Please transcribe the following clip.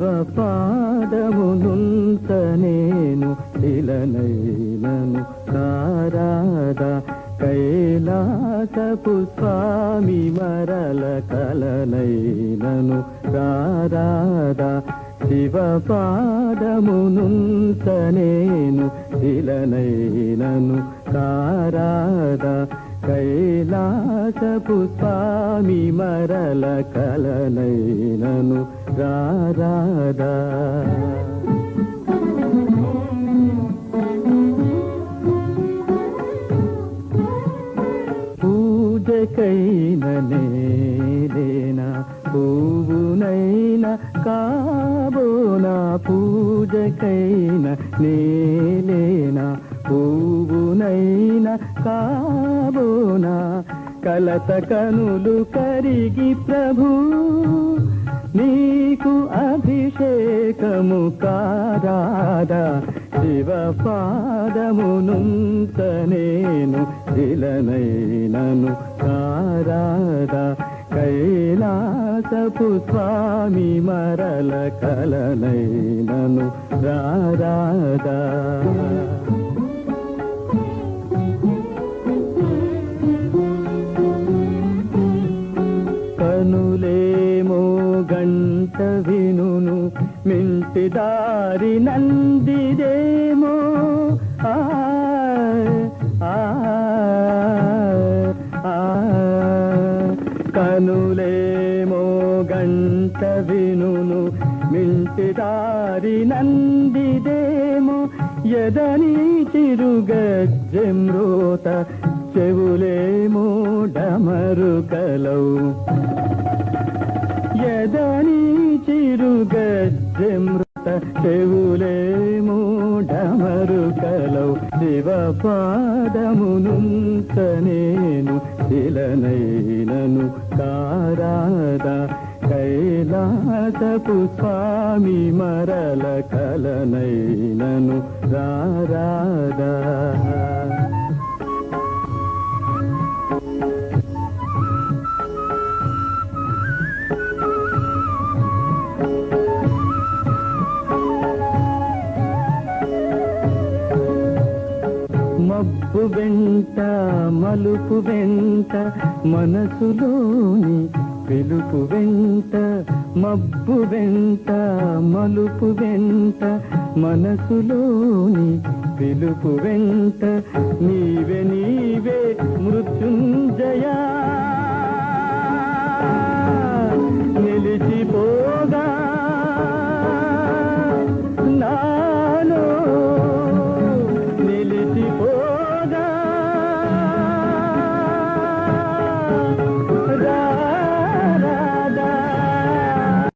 శివ పాదమునుంత నేను శిలనైనను కారాదా కైలాసపు స్వామి మరల కలనైనను. కారాదా శివ పాదమునుంత నేను శిలనైనను కారాదా కైలాసపు స్వామి మరల కలనైనను రారాదా పూజకైననేనా పువ్వునైనా కాబోనా పూజకైన నేలేనా పువ్వునైనా కాబోనా కలత కనులు కరిగి ప్రభు నీకు అభిషేకము కారాదా శివ పాదమునుంత నేను శిలనైనను కారాదా. కైలాసపు స్వామి మరల కలనైనను రారాదా. కనులేమో గంట వినును మింటి దారి నందిదేమో. ఆ కనులేమో గంట వినును మింటి దారి నందిదేమో. ఎదని చిరుగజ్జెమ్రోత చెవులేమో డమరుకలౌ ఎదని చిరుగజ్జెమృత చెవులేమో డమరుకలౌ శివ పాదమునుంత నేను శిలనైనను కారాదా కైలాసపు స్వామి మరల కలనైనను రారాదా. మబ్బు వెంట మలుపు వెంట మనసులోని పిలుపు వెంట మబ్బు వెంట మలుపు వెంట మనసులోని పిలుపు వెంట నీవే నీవే మృత్యుంజయ